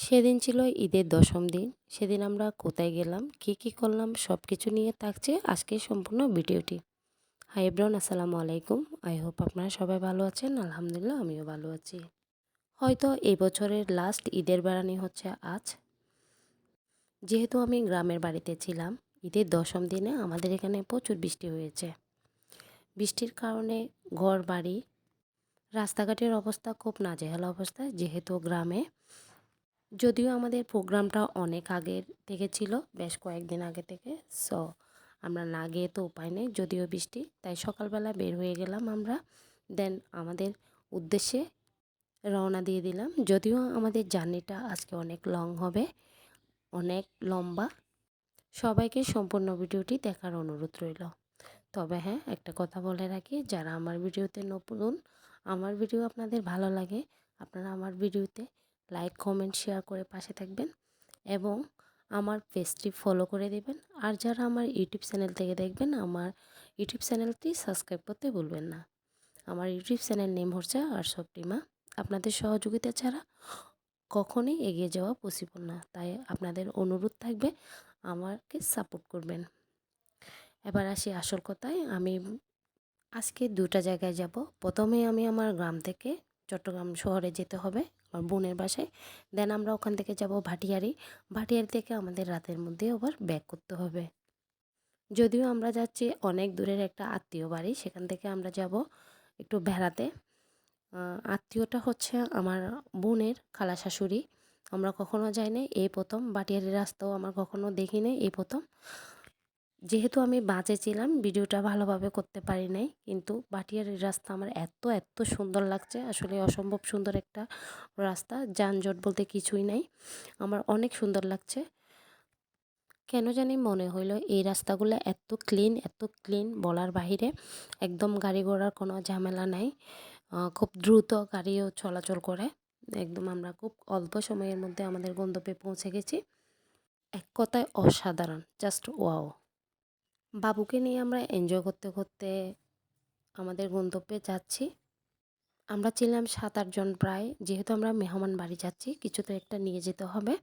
সেদিন ছিল ঈদের দশম দিন। সেদিন আমরা কোথায় গেলাম, কি কি করলাম সব কিছু নিয়ে থাকছে আজকে সম্পূর্ণ ভিডিওটি। হাই এব্রন আসসালামু আলাইকুম। আই হোপ আপনারা সবাই ভালো আছেন। আলহামদুলিল্লাহ, আমিও ভালো আছি। হয়তো এই বছরের লাস্ট ঈদের বেড়ানি হচ্ছে আজ। যেহেতু আমি গ্রামের বাড়িতে ছিলাম, ঈদের দশম দিনে আমাদের এখানে প্রচুর বৃষ্টি হয়েছে। বৃষ্টির কারণে ঘর বাড়ি রাস্তাঘাটের অবস্থা খুব নাজেহাল অবস্থা যেহেতু গ্রামে যদিও আমাদের প্রোগ্রামটা অনেক আগের থেকে ছিল, বেশ কয়েকদিন আগে থেকে সো আমরা না গিয়ে তো উপায় নেই, যদিও বৃষ্টি, তাই সকালবেলা বের হয়ে গেলাম আমরা দেন আমাদের উদ্দেশ্যে রওনা দিয়ে দিলাম। যদিও আমাদের জার্নিটা আজকে অনেক লং হবে, অনেক লম্বা, সবাইকে সম্পূর্ণ ভিডিওটি দেখার অনুরোধ রইল। তবে হ্যাঁ একটা কথা বলে রাখি, যারা আমার ভিডিওতে নতুন, আমার ভিডিও আপনাদের ভালো লাগে, আপনারা আমার ভিডিওতে লাইক, কমেন্ট, শেয়ার করে পাশে থাকবেন এবং আমার পেজটি ফলো করে দেবেন। আর যারা আমার ইউটিউব চ্যানেল থেকে দেখবেন, আমার ইউটিউব চ্যানেলটি সাবস্ক্রাইব করতে ভুলবেন না। আমার ইউটিউব চ্যানেল নেম হচ্ছে আরসব টিমা আপনাদের সহযোগিতা ছাড়া কখনোই এগিয়ে যাওয়া পসিবল না। তাই আপনাদের অনুরোধ থাকবে, আমাকে সাপোর্ট করবেন। এবার আসি আসল কথায়। আমি আজকে দুটা জায়গায় যাব। প্রথমে আমি আমার গ্রাম থেকে চট্টগ্রাম শহরে যেতে হবে। আমার বোনের বাসায়, দেন আমরা ওখান থেকে যাব ভাটিয়ারি। ভাটিয়ারি থেকে আমাদের রাতের মধ্যে আবার ব্যাক করতে হবে। যদিও আমরা যাচ্ছি অনেক দূরের একটা আত্মীয় বাড়ি, সেখান থেকে আমরা যাব একটু বেড়াতে আত্মীয়টা হচ্ছে আমার বোনের খালা শাশুড়ি। আমরা কখনো যাইনি, এই প্রথম। বাটিয়ারি রাস্তাও আমার কখনো দেখিনি, এই প্রথম। যেহেতু আমি বাঁচে ছিলাম ভিডিওটা ভালোভাবে করতে পারি নাই, কিন্তু বাটিয়ারের রাস্তা আমার এত এত সুন্দর লাগছে। আসলে অসম্ভব সুন্দর একটা রাস্তা, যানজট বলতে কিছুই নাই। আমার অনেক সুন্দর লাগছে। কেন জানি মনে হইল এই রাস্তাগুলো এত ক্লিন এত ক্লিন বলার বাহিরে একদম গাড়ি ঘোড়ার কোনো ঝামেলা নাই। খুব দ্রুত গাড়িও চলাচল করে। একদম আমরা খুব অল্প সময়ের মধ্যে আমাদের গন্তব্যে পৌঁছে গেছি। এক কথায় অসাধারণ, জাস্ট ওয়াও। বাবুকে নিয়ে আমরা এনজয় করতে করতে আমাদের গন্তব্যে যাচ্ছি। আমরা ছিলাম সাত আটজন প্রায়। যেহেতু আমরা মেহমান বাড়ি যাচ্ছি, কিছু তো একটা নিয়ে যেতে হবে।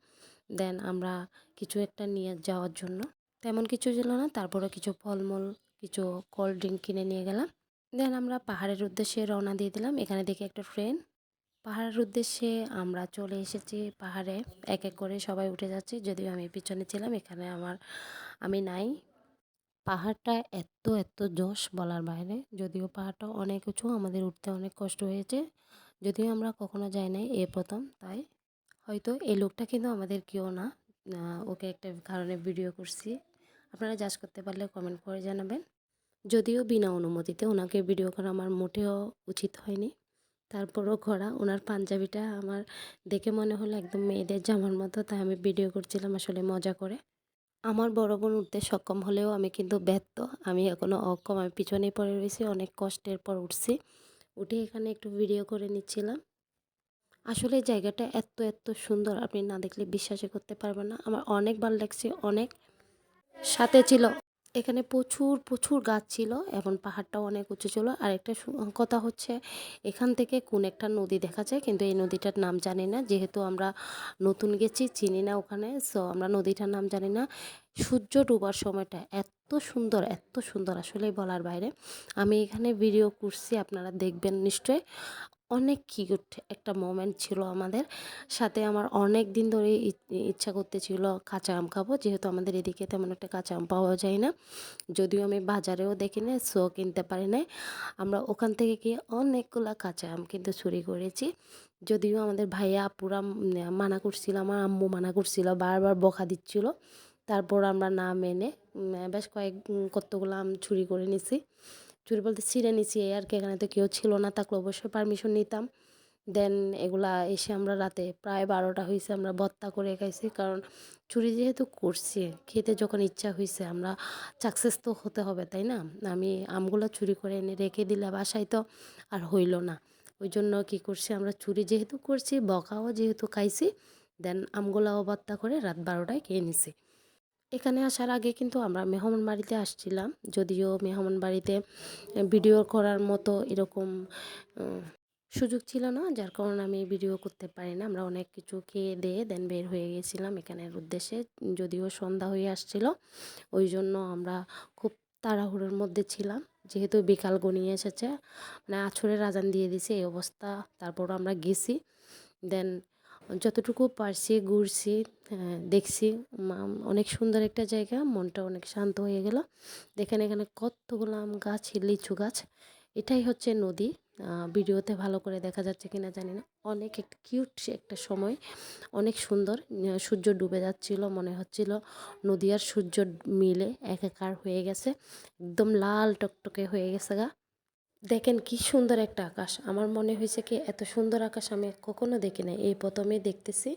দেন আমরা কিছু একটা নিয়ে যাওয়ার জন্য। তেমন কিছু ছিল না তারপরে কিছু ফলমূল, কিছু কোল্ড ড্রিঙ্ক কিনে নিয়ে গেলাম। দেন আমরা পাহাড়ের উদ্দেশ্যে রওনা দিয়ে দিলাম। এখানে দেখি একটা ট্রেন পাহাড়ের উদ্দেশ্যে আমরা চলে এসেছি পাহাড়ে। এক এক করে সবাই উঠে যাচ্ছি। যদিও আমি পিছনে ছিলাম, এখানে আমার, আমি নাই। পাহাড়টা এত এত জোশ বলার বাইরে। যদিও পাহাড়টা অনেক উঁচু, আমাদের উঠতে অনেক কষ্ট হয়েছে। যদিও আমরা কখনো যাই নাই এ প্রথম, তাই হয়তো এই লোকটা কিন্তু আমাদের কেউ না। ওকে একটা কারণে ভিডিও করছি। আপনারা জাজ করতে পারলে কমেন্ট করে জানাবেন। যদিও বিনা অনুমতিতে ওনাকে ভিডিও করা আমার মোটেও উচিত হয়নি। তারপরও ঘোরা ওনার পাঞ্জাবিটা আমার দেখে মনে হলো একদম মেয়েদের জামার মতো, তাই আমি ভিডিও করছিলাম আসলে মজা করে। আমার বড় বোন উঠতে সক্ষম হলেও আমি কিন্তু ব্যর্থ। আমি এখনও অক্ষম, আমি পিছনে পড়ে রয়েছি, অনেক কষ্টের পর উঠছি। উঠে এখানে একটু ভিডিও করে নিচ্ছিলাম। আসলে জায়গাটা এত এত সুন্দর, আপনি না দেখলে বিশ্বাসই করতে পারবেন না। আমার অনেক ভালো লাগছে, অনেক সাথে ছিল। এখানে প্রচুর প্রচুর গাছ ছিল, এখন পাহাড়টাও অনেক উঁচু ছিল। আর একটা কথা হচ্ছে, এখান থেকে কোন একটা নদী দেখা যায়, কিন্তু এই নদীটার নাম জানি না। যেহেতু আমরা নতুন গেছি, চিনি না ওখানে সো আমরা নদীটার নাম জানি না। সূর্য ডুবার সময়টা এত সুন্দর এত সুন্দর, আসলেই বলার বাইরে। আমি এখানে ভিডিও করছি, আপনারা দেখবেন নিশ্চয় অনেক কিউট একটা মোমেন্ট ছিল আমাদের। সাথে আমার অনেক দিন ধরে ইচ্ছা করতেছিল কাঁচা আম খাব। যেহেতু আমাদের এদিকে তেমন একটা কাঁচা আম পাওয়া যায় না। যদিও আমি বাজারেও দেখি না সো কিনতে পারি না আমরা ওখান থেকে গিয়ে অনেকগুলো কাঁচা আম কিন্তু চুরি করেছি। যদিও আমাদের ভাইয়া পুরা মানা করছিল, আমার আম্মু মানা করছিল, বারবার বকা দিচ্ছিল। তারপর আমরা না মেনে বেশ কয়েক কতগুলো আম চুরি করে নিছি। চুরি বলতে ছিঁড়ে নিছি আর কি। এখানে তো কেউ ছিল না থাকলে অবশ্যই পারমিশন নিতাম। দেন এগুলা এসে আমরা রাতে প্রায় বারোটা হয়েছে আমরা ভত্তা করে খাইছি, কারণ চুরি যেহেতু করছি, খেতে যখন ইচ্ছা হয়েছে আমরা সাকসেস তো হতে হবে, তাই না? আমি আমগুলো চুরি করে এনে রেখে দিলে বাসায় তো আর হইল না। ওই জন্য কী করছি আমরা, চুরি যেহেতু করছি, বকাও যেহেতু খাইছি দেন আমগুলাও ভত্তা করে রাত বারোটায় খেয়ে নিছি। এখানে আসার আগে কিন্তু আমরা মেহমান বাড়িতে আসছিলাম। যদিও মেহমান বাড়িতে ভিডিও করার মতো এরকম সুযোগ ছিল না, যার কারণে আমি ভিডিও করতে পারি না। আমরা অনেক কিছু খেয়ে দিয়ে দেন বের হয়ে গেছিলাম এখানের উদ্দেশ্যে। যদিও সন্ধ্যা হয়ে আসছিল, ওই জন্য আমরা খুব তাড়াহুড়োর মধ্যে ছিলাম। যেহেতু বিকাল গনিয়ে এসেছে মানে আছরের আজান দিয়ে দিছে এই অবস্থা তারপর আমরা গেছি। দেন যতটুকু পারছি ঘুরছি হ্যাঁ, দেখছি অনেক সুন্দর একটা জায়গা মনটা অনেক শান্ত হয়ে গেল। দেখেন এখানে কতগুলো আম গাছ লিচু গাছ এটাই হচ্ছে নদী। ভিডিওতে ভালো করে দেখা যাচ্ছে কিনা জানি না। অনেক একটা কিউট একটা সময় অনেক সুন্দর সূর্য ডুবে যাচ্ছিল মনে হচ্ছিল নদী আর সূর্য মিলে একাকার হয়ে গেছে একদম লাল টকটকে হয়ে গেছে গা। দেখেন কি সুন্দর একটা আকাশ। আমার মনে হয়েছে কি এত সুন্দর আকাশ আমি কখনো দেখি নাই। এই প্রথমে দেখতেছি।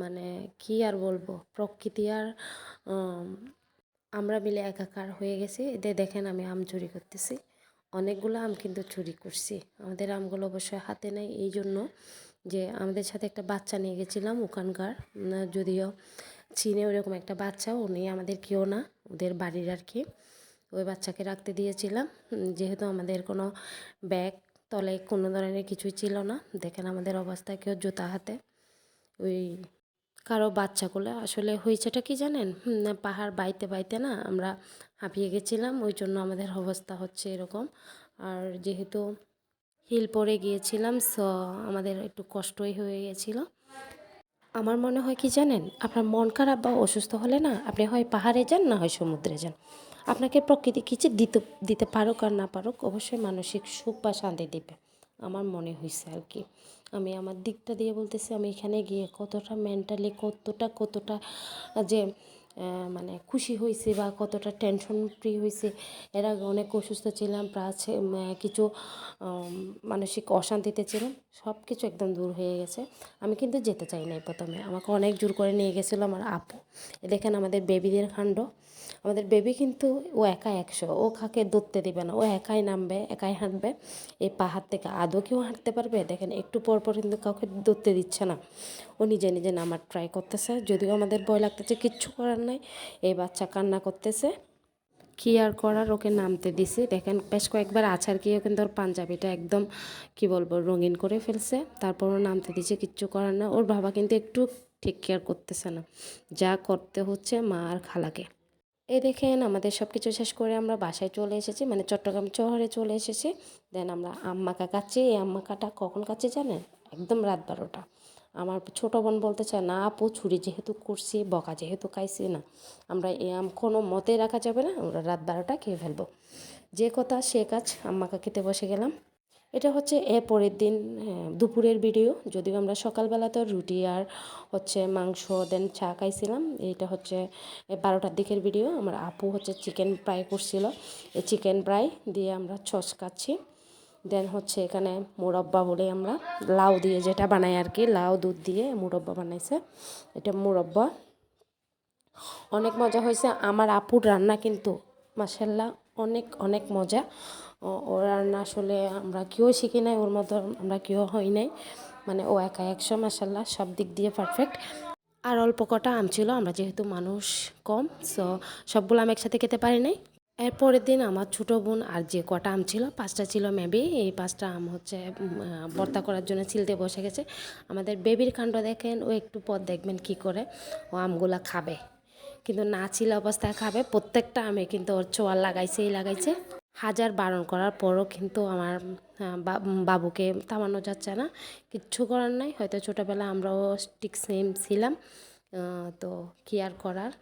মানে কি আর বলব? প্রকৃতি আর আমরা মিলে একাকার হয়ে গেছি। এদের দেখেন আমি আম চুরি করতেছি। অনেকগুলো আম কিন্তু চুরি করছি। আমাদের আমগুলো অবশ্যই হাতে নেই। এই জন্য যে আমাদের সাথে একটা বাচ্চা নিয়ে গেছিলাম ওখানকার। যদিও চীনে ওরকম একটা বাচ্চা, উনি আমাদের কেউ না। ওদের বাড়ির আর কি। ওই বাচ্চাকে রাখতে দিয়েছিলাম। যেহেতু আমাদের কোনো ব্যাগ, তলে কোনো ধরনের কিছুই ছিল না। দেখেন আমাদের অবস্থা কেউ জুতা হাতে। ওই কারও বাচ্চাগুলো আসলে হয়েছেটা কি জানেন? পাহাড় বাইতে বাইতে না আমরা হাঁপিয়ে গেছিলাম। ওই জন্য আমাদের অবস্থা হচ্ছে এরকম। আর যেহেতু হিল পরে গিয়েছিলাম, সো আমাদের একটু কষ্টই হয়ে গেছিল। আমার মনে হয় কি জানেন? আপনার মন খারাপ বা অসুস্থ হলে না, আপনি হয় পাহাড়ে যান না হয় সমুদ্রে যান। আপনাকে প্রকৃতি কিছু দিতে দিতে পারুক আর না পারুক, অবশ্যই মানসিক সুখ বা শান্তি দিবে। আমার মনে হয়েছে আর কি। আমি আমার দিকটা দিয়ে বলতেছি, আমি এখানে গিয়ে কতটা মেন্টালি কতটা কতটা যে মানে খুশি হয়েছে বা কতটা টেনশন ফ্রি হয়েছে এর আগে অনেক অসুস্থ ছিলাম প্লাস কিছু মানসিক অশান্তিতে ছিলাম সব কিছু একদম দূর হয়ে গেছে। আমি কিন্তু যেতে চাই নাই প্রথমে। আমাকে অনেক জোর করে নিয়ে গেছিল আমার আপু। দেখেন আমাদের বেবিদের কাণ্ড আমাদের বেবি কিন্তু ও একা একশো, ও কাকে ধরতে দিবে না, ও একাই নামবে, একাই হাঁটবে, এই পাহাড় থেকে আদৌ কেউ হাঁটতে পারবে? দেখেন, একটু পর পর কিন্তু কাউকে ধরতে দিচ্ছে না। ও নিজে নিজে নামার ট্রাই করতেছে, যদিও আমাদের ভয় লাগতেছে, কিচ্ছু করার নাই, এই বাচ্চা কান্না করতেছে। কি আর করার? ওকে নামতে দিছি। দেখেন, বেশ কয়েকবার আছাড় গিয়ে কিন্তু ওর পাঞ্জাবিটা একদম, কি বলব, রঙিন করে ফেলছে। তারপর ও নামতে দিছে, কিচ্ছু করার না ওর বাবা কিন্তু একটু ঠিক কেয়ার করতেছে না। যা করতে হচ্ছে মা আর খালাকে। এই দেখেন আমাদের সব কিছু শেষ করে আমরা বাসায় চলে এসেছি মানে চট্টগ্রাম শহরে চলে এসেছি। দেন আমরা আম্মাকা কাচ্ছি, এই আম্মাকাটা কখন কাচ্ছি জানেন? একদম রাত বারোটা। আমার ছোটো বোন বলতে চায় না আপু, ছুরি যেহেতু করছি বকা যেহেতু খাইছি না। আমরা এই আম কোনো মতে রাখা যাবে না, আমরা রাত বারোটা খেয়ে ফেলব। যে কথা সে কাজ, আম্মাকা খেতে বসে গেলাম। এটা হচ্ছে এ পরের দিন হ্যাঁ, দুপুরের ভিডিও যদিও আমরা সকালবেলা তো রুটি আর হচ্ছে মাংস দেন চা খাইছিলাম। এটা হচ্ছে বারোটার দিকের ভিডিও আমার আপু হচ্ছে চিকেন ফ্রাই করছিল। এই চিকেন ফ্রাই দিয়ে আমরা ছস খাচ্ছি। দেন হচ্ছে এখানে মুরব্বা বলে আমরা লাউ দিয়ে যেটা বানাই আর কি লাউ দুধ দিয়ে মুরব্বা বানাইছে। এটা মুরব্বা। অনেক মজা হয়েছে। আমার আপুর রান্না কিন্তু মাসাল্লাহ অনেক অনেক মজা। ও- ওর রান্না আসলে আমরা কেউ শিখি নাই, ওর মতো আমরা কেউ হই নাই। মানে ও একা একশো মাসাল্লাহ সব দিক দিয়ে পারফেক্ট আর অল্প কটা আম ছিল, আমরা যেহেতু মানুষ কম সো সবগুলো আম একসাথে খেতে পারি নাই। এর পরের দিন আমার ছোটো বোন আর যে কটা আম ছিল, পাঁচটা ছিল মেবি এই পাঁচটা আম হচ্ছে ভর্তা করার জন্য ছিলতে বসে গেছে। আমাদের বেবির কাণ্ড দেখেন, ও একটু পর দেখবেন কি করে, ও আমগুলা খাবে। কিন্তু না ছিল অবস্থায় খাবে, প্রত্যেকটা আমে কিন্তু ওর চোয়াল লাগাইছেই লাগাইছে। হাজার বারণ করার পরও কিন্তু আমার বাবুকে থামানো যাচ্ছে না। কিচ্ছু করার নাই। হয়তো ছোটোবেলা আমরাও ঠিক সেম ছিলাম। তো কি আর করার?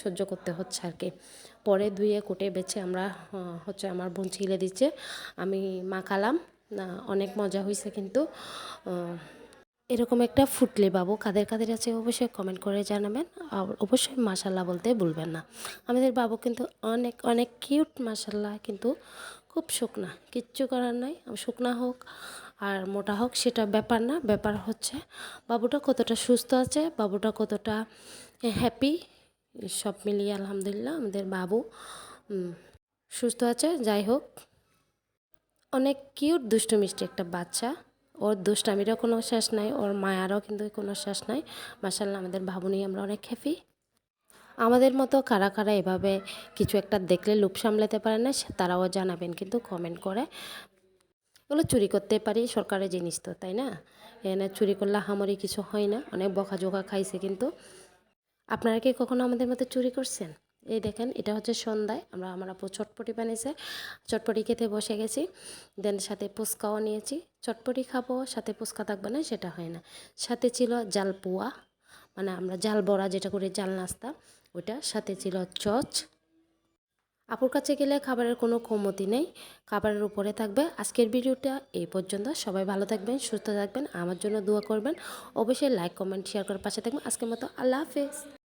সহ্য করতে হচ্ছে আর কি। পরে ধুয়ে কুটে বেছে আমরা হচ্ছে আমার বোন ছিলে দিচ্ছে। আমি মাখালাম অনেক মজা হয়েছে কিন্তু। এরকম একটা ফুটলে বাবু, কাদের কাদের আছে অবশ্যই কমেন্ট করে জানাবেন। আর অবশ্যই মাসাল্লাহ বলতে ভুলবেন না। আমাদের বাবু কিন্তু অনেক অনেক কিউট মাসাল্লাহ কিন্তু খুব শুকনা। কিচ্ছু করার নাই, শুকনা হোক আর মোটা হোক, সেটা ব্যাপার না। ব্যাপার হচ্ছে বাবুটা কতটা সুস্থ আছে, বাবুটা কতটা হ্যাপি সব মিলিয়ে আলহামদুলিল্লাহ আমাদের বাবু সুস্থ আছে। যাই হোক, অনেক কিউট দুষ্টু মিষ্টি একটা বাচ্চা। ওর দুষ্টামিরও কোনো শেষ নাই, ওর মায়ারও কিন্তু কোনো শেষ নাই। মাসাল্লাহ আমাদের ভাবুনি আমরা অনেক হ্যাপি আমাদের মতো কারা কারা এভাবে কিছু একটা দেখলে লুপ সামলাতে পারে না তারাও জানাবেন, কিন্তু কমেন্ট করে। এগুলো চুরি করতে পারি, সরকারের জিনিস তো, তাই না? এখানে চুরি করলে হামারি কিছু হয় না, অনেক বকাঝোকা খাইছে কিন্তু। আপনারা কি কখনো আমাদের মতো চুরি করছেন? এই দেখেন, এটা হচ্ছে সন্ধ্যায়। আমরা, আমার আপু চটপটি বানিয়েছে। চটপটি খেতে বসে গেছি। দেন সাথে ফুচকাও নিয়েছি। চটপটি খাব, সাথে ফুচকা থাকবে না, সেটা হয় না। সাথে ছিল জাল পোয়া মানে আমরা জাল বড়া যেটা করে, জাল নাস্তা ওটা সাথে ছিল চচ। আপুর কাছে গেলে খাবারের কোনো কমতি নেই, খাবারের উপরে থাকবে। আজকের ভিডিওটা এই পর্যন্ত। সবাই ভালো থাকবেন, সুস্থ থাকবেন, আমার জন্য দোয়া করবেন। অবশ্যই লাইক কমেন্ট শেয়ার করার পাশে থাকবেন। আজকের মতো আল্লাহ হাফেজ।